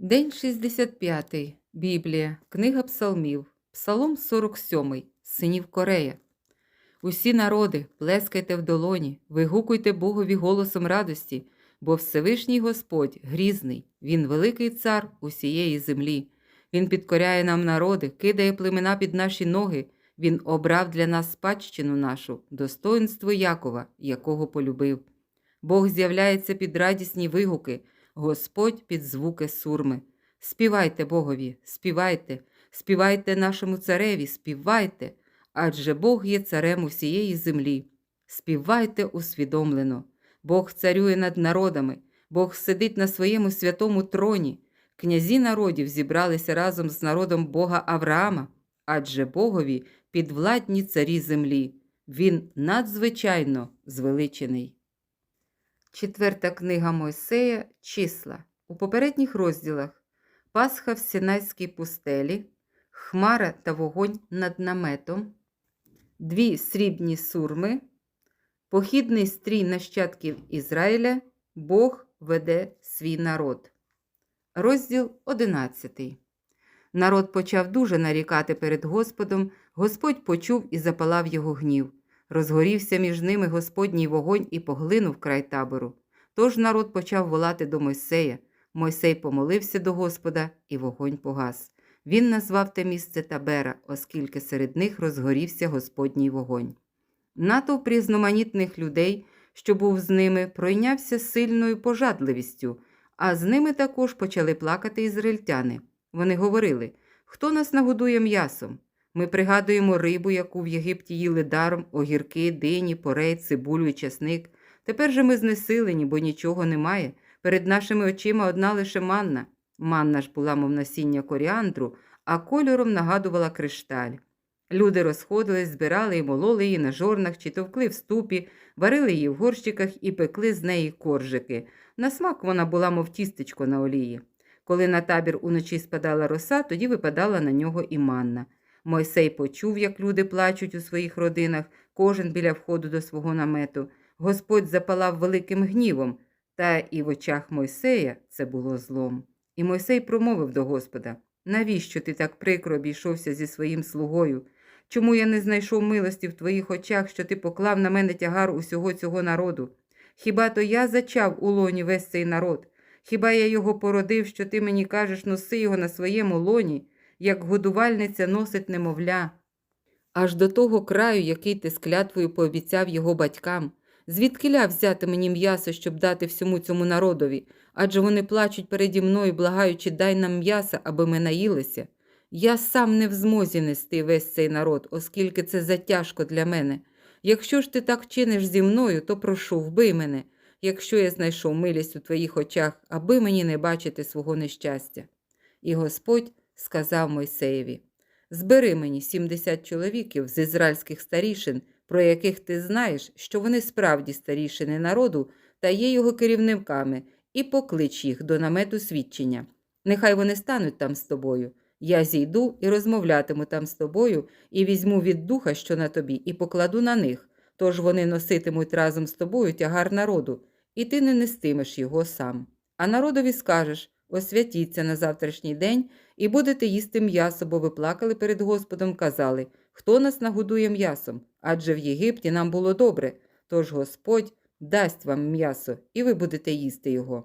День 65. Біблія. Книга Псалмів. Псалом 47. Синів Корея. Усі народи, плескайте в долоні, вигукуйте Богові голосом радості, бо Всевишній Господь грізний, Він великий цар усієї землі. Він підкоряє нам народи, кидає племена під наші ноги. Він обрав для нас спадщину нашу, достоинство Якова, якого полюбив. Бог з'являється під радісні вигуки, Господь під звуки сурми. Співайте Богові, співайте, співайте нашому цареві, співайте, адже Бог є царем усієї землі. Співайте усвідомлено. Бог царює над народами, Бог сидить на своєму святому троні. Князі народів зібралися разом з народом Бога Авраама, адже Богові підвладні царі землі. Він надзвичайно звеличений. Четверта книга Мойсея Числа. У попередніх розділах Пасха в Сінайській пустелі, Хмара та вогонь над наметом, дві срібні сурми, похідний стрій нащадків Ізраїля, Бог веде свій народ. Розділ 11. Народ почав дуже нарікати перед Господом, Господь почув і запалав його гнів. Розгорівся між ними Господній вогонь і поглинув край табору. Тож народ почав волати до Мойсея. Мойсей помолився до Господа, і вогонь погас. Він назвав те місце Табера, оскільки серед них розгорівся Господній вогонь. Натовп різноманітних людей, що був з ними, пройнявся сильною пожадливістю, а з ними також почали плакати ізраїльтяни. Вони говорили: Хто нас нагодує м'ясом? Ми пригадуємо рибу, яку в Єгипті їли даром, огірки, дині, порей, цибулю і часник. Тепер же ми знесилені, бо нічого немає. Перед нашими очима одна лише манна. Манна ж була, мов насіння коріандру, а кольором нагадувала кришталь. Люди розходились, збирали і мололи її на жорнах чи товкли в ступі, варили її в горщиках і пекли з неї коржики. На смак вона була, мов тістечко на олії. Коли на табір уночі спадала роса, тоді випадала на нього і манна. Мойсей почув, як люди плачуть у своїх родинах, кожен біля входу до свого намету. Господь запалав великим гнівом, та і в очах Мойсея це було злом. І Мойсей промовив до Господа: Навіщо ти так прикро обійшовся зі своїм слугою? Чому я не знайшов милості в твоїх очах, що ти поклав на мене тягар усього цього народу? Хіба то я зачав у лоні весь цей народ? Хіба я його породив, що ти мені кажеш, носи його на своєму лоні, як годувальниця носить немовля? Аж до того краю, який ти з клятвою пообіцяв його батькам, звідкиля взяти мені м'ясо, щоб дати всьому цьому народові, адже вони плачуть переді мною, благаючи, дай нам м'яса, аби ми наїлися. Я сам не в змозі нести весь цей народ, оскільки це затяжко для мене. Якщо ж ти так чиниш зі мною, то прошу, вбий мене, якщо я знайшов милість у твоїх очах, аби мені не бачити свого нещастя. І Господь сказав Мойсеєві: Збери мені сімдесят чоловіків з ізраїльських старішин, про яких ти знаєш, що вони справді старішини народу та є його керівниками, і поклич їх до намету свідчення. Нехай вони стануть там з тобою. Я зійду і розмовлятиму там з тобою, і візьму від духа, що на тобі, і покладу на них. Тож вони носитимуть разом з тобою тягар народу, і ти не нестимеш його сам. А народові скажеш освятіться на завтрашній день і будете їсти м'ясо, бо ви плакали перед Господом, казали, хто нас нагодує м'ясом? Адже в Єгипті нам було добре. Тож Господь дасть вам м'ясо, і ви будете їсти його.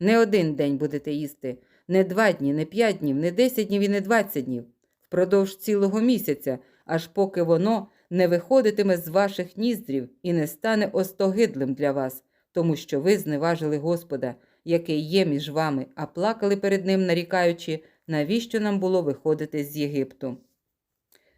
Не один день будете їсти, не два дні, не п'ять днів, не десять днів і не двадцять днів, впродовж цілого місяця, аж поки воно не виходитиме з ваших ніздрів і не стане остогидлим для вас, тому що ви зневажили Господа, який є між вами, а плакали перед ним, нарікаючи, навіщо нам було виходити з Єгипту.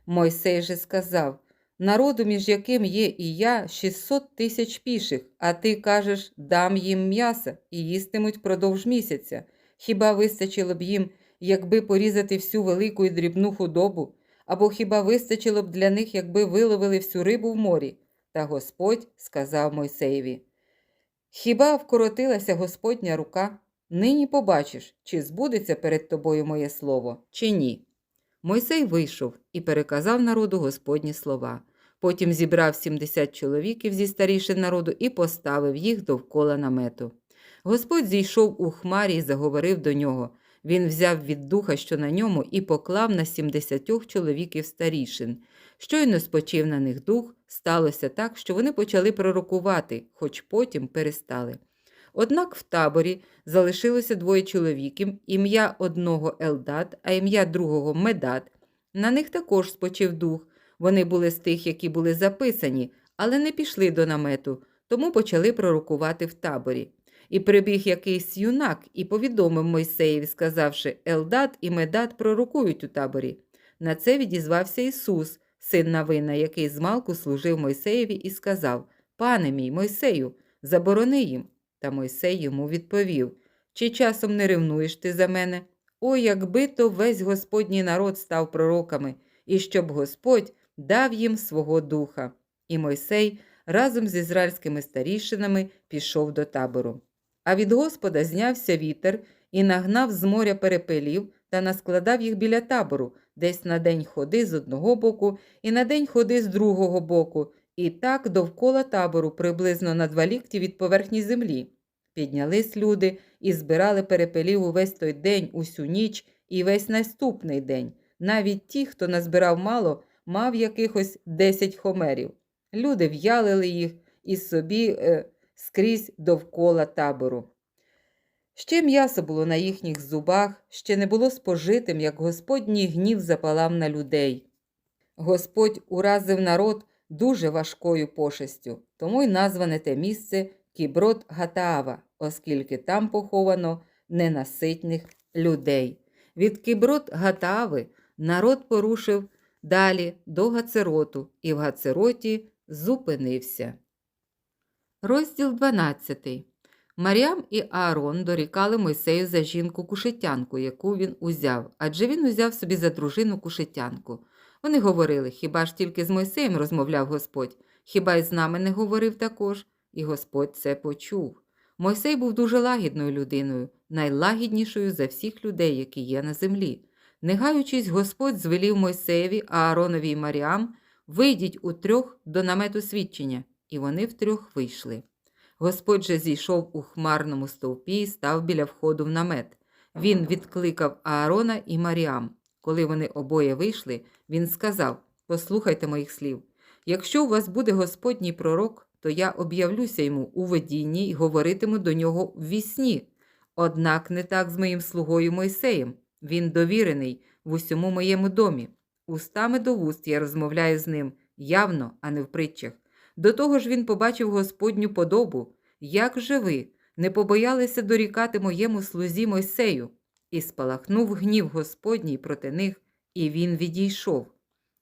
Мойсей же сказав народу, між яким є і я, 600 тисяч піших, а ти кажеш, дам їм м'яса і їстимуть продовж місяця. Хіба вистачило б їм, якби порізати всю велику і дрібну худобу? Або хіба вистачило б для них, якби виловили всю рибу в морі? Та Господь сказав Мойсеєві: Хіба вкоротилася Господня рука? Нині побачиш, чи збудеться перед тобою моє слово, чи ні. Мойсей вийшов і переказав народу Господні слова. Потім зібрав сімдесят чоловіків зі старішин народу і поставив їх довкола намету. Господь зійшов у хмарі і заговорив до нього. Він взяв від духа, що на ньому, і поклав на сімдесятьох чоловіків старішин. Щойно спочив на них дух, сталося так, що вони почали пророкувати, хоч потім перестали. Однак в таборі залишилося двоє чоловіків, ім'я одного Елдат, а ім'я другого Медат. На них також спочив дух. Вони були з тих, які були записані, але не пішли до намету, тому почали пророкувати в таборі. І прибіг якийсь юнак і повідомив Мойсеєві, сказавши, Елдат і Медат пророкують у таборі. На це відізвався Ісус, син Навина, який змалку служив Мойсеєві, і сказав: Пане мій Мойсею, заборони їм. Та Мойсей йому відповів: Чи часом не ревнуєш ти за мене? О, якби то весь Господній народ став пророками, і щоб Господь дав їм свого духа. І Мойсей разом з ізраїльськими старішинами пішов до табору. А від Господа знявся вітер і нагнав з моря перепелів та наскладав їх біля табору, десь на день ходи з одного боку і на день ходи з другого боку, і так довкола табору приблизно на два лікті від поверхні землі. Піднялись люди і збирали перепелів увесь той день, усю ніч і весь наступний день. Навіть ті, хто назбирав мало, мав якихось десять хомерів. Люди в'ялили їх і собі е, скрізь довкола табору. Ще м'ясо було на їхніх зубах, ще не було спожитим, як Господній гнів запалав на людей. Господь уразив народ дуже важкою пошестю, тому й назване те місце Кіброд Гатаава, оскільки там поховано ненаситних людей. Від Кіброд Гатаави народ порушив далі до Гацероту і в Гацероті зупинився. Розділ 12. Маріам і Аарон дорікали Мойсею за жінку кушетянку, яку він узяв, адже він узяв собі за дружину кушетянку. Вони говорили, хіба ж тільки з Мойсеєм розмовляв Господь, хіба й з нами не говорив також, і Господь це почув. Мойсей був дуже лагідною людиною, найлагіднішою за всіх людей, які є на землі. Не гаючись, Господь звелів Мойсеєві, Ааронові і Маріам, вийдіть у трьох до намету свідчення, і вони втрьох вийшли. Господь же зійшов у хмарному стовпі і став біля входу в намет. Він відкликав Аарона і Маріам. Коли вони обоє вийшли, він сказав: Послухайте моїх слів. Якщо у вас буде Господній пророк, то я об'явлюся йому у видінні і говоритиму до нього в вісні. Однак не так з моїм слугою Мойсеєм. Він довірений в усьому моєму домі. Устами до вуст я розмовляю з ним явно, а не в притчах. До того ж він побачив Господню подобу. Як же ви не побоялися дорікати моєму слузі Мойсею? І спалахнув гнів Господній проти них, і він відійшов.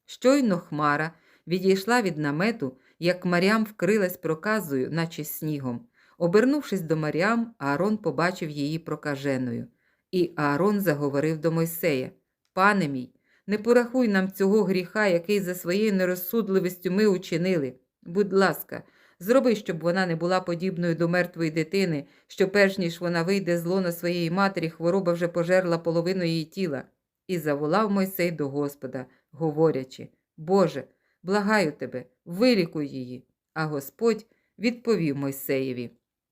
Щойно хмара відійшла від намету, як Маріам вкрилась проказою, наче снігом. Обернувшись до Маріам, Аарон побачив її прокаженою. І Аарон заговорив до Мойсея: Пане мій, не порахуй нам цього гріха, який за своєю нерозсудливістю ми учинили. Будь ласка, зроби, щоб вона не була подібною до мертвої дитини, що перш ніж вона вийде з лона своєї матері, хвороба вже пожерла половину її тіла. І заволав Мойсей до Господа, говорячи: Боже, благаю тебе, вилікуй її. А Господь відповів Мойсеєві: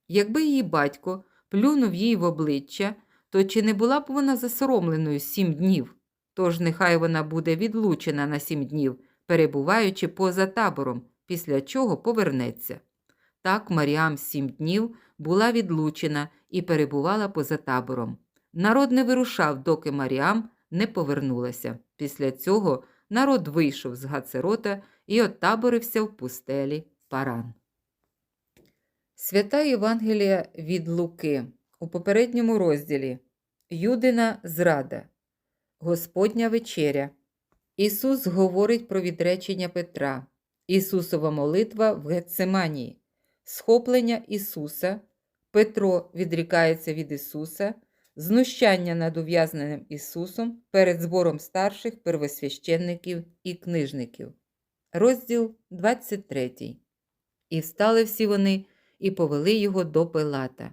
Якби її батько плюнув їй в обличчя, то чи не була б вона засоромленою сім днів? Тож нехай вона буде відлучена на сім днів, перебуваючи поза табором, після чого повернеться. Так Маріам сім днів була відлучена і перебувала поза табором. Народ не вирушав, доки Маріам не повернулася. Після цього народ вийшов з Гацерота і отаборився в пустелі Паран. Свята Євангелія від Луки у попередньому розділі Юдина зрада, Господня вечеря. Ісус говорить про відречення Петра, Ісусова молитва в Гецеманії, схоплення Ісуса, Петро відрікається від Ісуса, знущання над ув'язненим Ісусом перед збором старших первосвященників і книжників. Розділ 23. І встали всі вони і повели його до Пилата.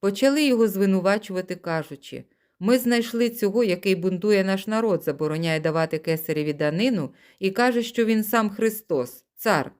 Почали його звинувачувати, кажучи ми знайшли цього, який бунтує наш народ, забороняє давати кесареві данину і каже, що він сам Христос, цар.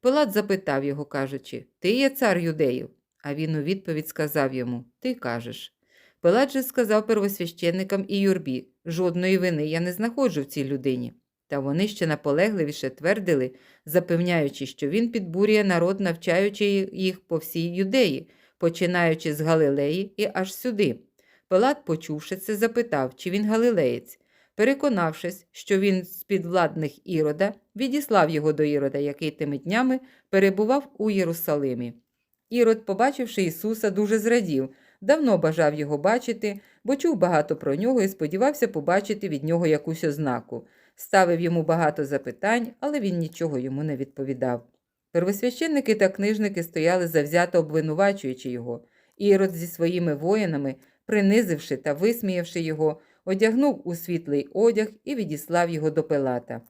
Пилат запитав його, кажучи, Ти є цар юдеїв? А він у відповідь сказав йому Ти кажеш. Пилат же сказав первосвященникам і юрбі жодної вини я не знаходжу в цій людині. Та вони ще наполегливіше твердили, запевняючи, що він підбурює народ, навчаючи їх по всій юдеї, починаючи з Галилеї і аж сюди. Пилат, почувши це, запитав, чи він галилеєць. Переконавшись, що він з підвладних Ірода, відіслав його до Ірода, який тими днями перебував у Єрусалимі. Ірод, побачивши Ісуса, дуже зрадів, давно бажав його бачити, бо чув багато про нього і сподівався побачити від нього якусь ознаку. Ставив йому багато запитань, але він нічого йому не відповідав. Первосвященники та книжники стояли завзято обвинувачуючи його. Ірод зі своїми воїнами, принизивши та висміявши його, одягнув у світлий одяг і відіслав його до Пилата.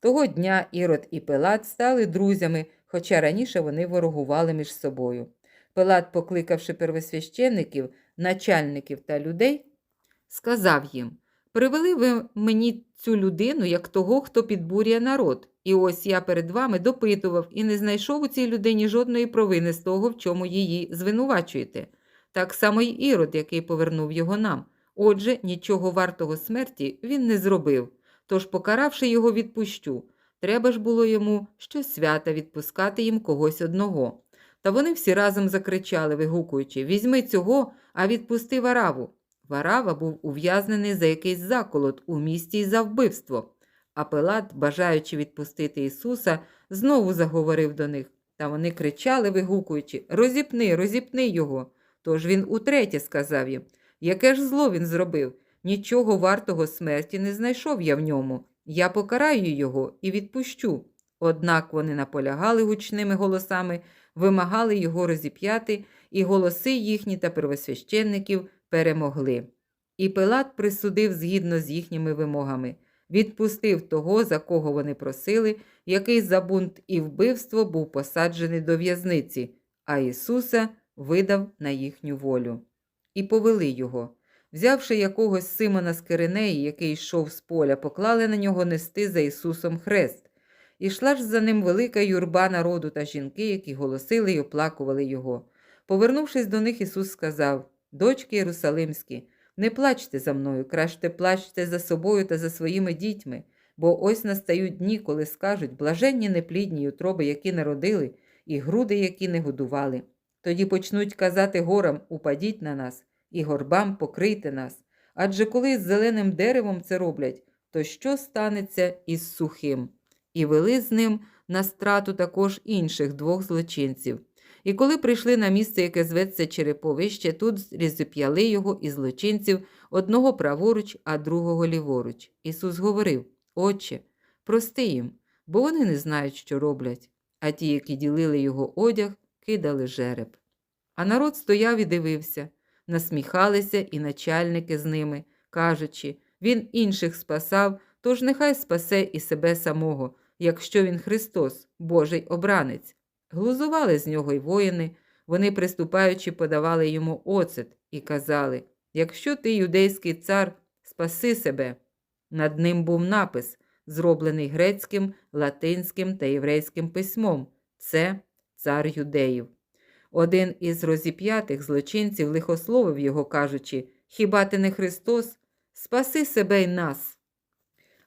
Того дня Ірод і Пилат стали друзями, хоча раніше вони ворогували між собою. Пилат, покликавши первосвященників, начальників та людей, сказав їм Привели ви мені цю людину як того, хто підбурює народ, і ось я перед вами допитував і не знайшов у цій людині жодної провини з того, в чому її звинувачуєте. Так само й Ірод, який повернув його нам. Отже, нічого вартого смерті він не зробив, тож, покаравши його, відпущу. Треба ж було йому щось свята відпускати їм когось одного. Та вони всі разом закричали, вигукуючи Візьми цього, а відпусти вараву. Варава був ув'язнений за якийсь заколот у місті й за вбивство. А Пилат, бажаючи відпустити Ісуса, знову заговорив до них. Та вони кричали, вигукуючи Розіпни, розіпни його. Тож він утретє сказав їм Яке ж зло він зробив? Нічого вартого смерті не знайшов я в ньому. Я покараю його і відпущу. Однак вони наполягали гучними голосами, вимагали його розіп'яти, і голоси їхні та первосвященників перемогли. І Пилат присудив згідно з їхніми вимогами, відпустив того, за кого вони просили, який за бунт і вбивство був посаджений до в'язниці, а Ісуса видав на їхню волю. І повели його. Взявши якогось Симона з Киринеї, який йшов з поля, поклали на нього нести за Ісусом хрест. Ішла ж за ним велика юрба народу та жінки, які голосили й оплакували його. Повернувшись до них, Ісус сказав Дочки Єрусалимські, не плачте за мною, краще плачте за собою та за своїми дітьми, бо ось настають дні, коли скажуть блаженні неплідні утроби, які народили, і груди, які не годували. Тоді почнуть казати горам упадіть на нас, і горбам покрийте нас. Адже коли з зеленим деревом це роблять, то що станеться із сухим? І вели з ним на страту також інших двох злочинців. І коли прийшли на місце, яке зветься Череповище, тут розіп'яли його і злочинців одного праворуч, а другого ліворуч. Ісус говорив: Отче, прости їм, бо вони не знають, що роблять. А ті, які ділили його одяг, кидали жереб. А народ стояв і дивився, насміхалися і начальники з ними, кажучи Він інших спасав, тож нехай спасе і себе самого, якщо він Христос, Божий обранець. Глузували з нього й воїни, вони, приступаючи, подавали йому оцет і казали Якщо ти юдейський цар, спаси себе. Над ним був напис, зроблений грецьким, латинським та єврейським письмом це цар юдеїв. Один із розіп'ятих злочинців лихословив його, кажучи Хіба ти не Христос? Спаси себе й нас.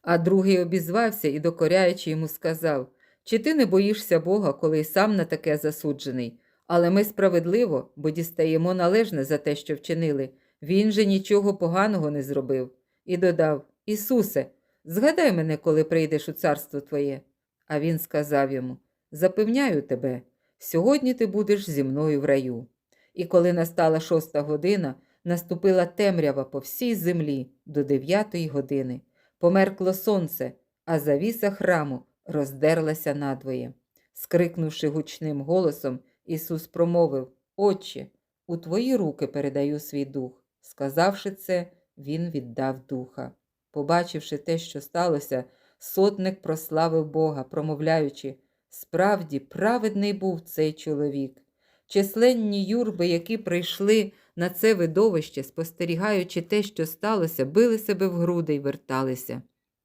А другий обізвався і, докоряючи йому, сказав Чи ти не боїшся Бога, коли й сам на таке засуджений? Але ми справедливо, бо дістаємо належне за те, що вчинили. Він же нічого поганого не зробив. І додав Ісусе, згадай мене, коли прийдеш у царство Твоє. А він сказав йому Запевняю тебе, сьогодні ти будеш зі мною в раю. І коли настала шоста година, наступила темрява по всій землі до дев'ятої години. Померкло сонце, а завіса храму роздерлася надвоє. Скрикнувши гучним голосом, Ісус промовив Отче, у твої руки передаю свій дух. Сказавши це, Він віддав духа. Побачивши те, що сталося, сотник прославив Бога, промовляючи Справді, праведний був цей чоловік. Численні юрби, які прийшли на це видовище, спостерігаючи те, що сталося, били себе в груди й верталися.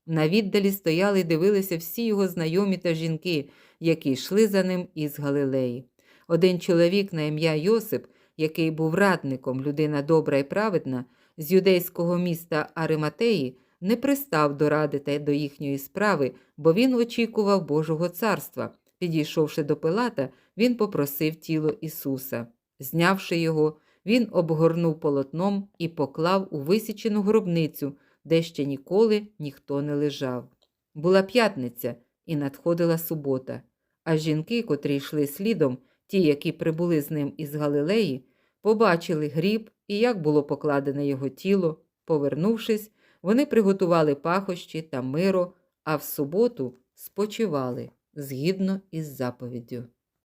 На віддалі стояли й дивилися всі його знайомі та жінки, які йшли за ним із Галилеї. Один чоловік на ім'я Йосип, який був радником, людина добра і праведна, з юдейського міста Ариматеї, не пристав до ради та до їхньої справи, бо він очікував Божого царства. Підійшовши до Пилата, він попросив тіло Ісуса. Знявши його, він обгорнув полотном і поклав у висічену гробницю, де ще ніколи ніхто не лежав. Була п'ятниця і надходила субота, а жінки, котрі йшли слідом, ті, які прибули з ним із Галилеї, побачили гріб і як було покладене його тіло. Повернувшись, вони приготували пахощі та миро, а в суботу спочивали згідно із заповіддю.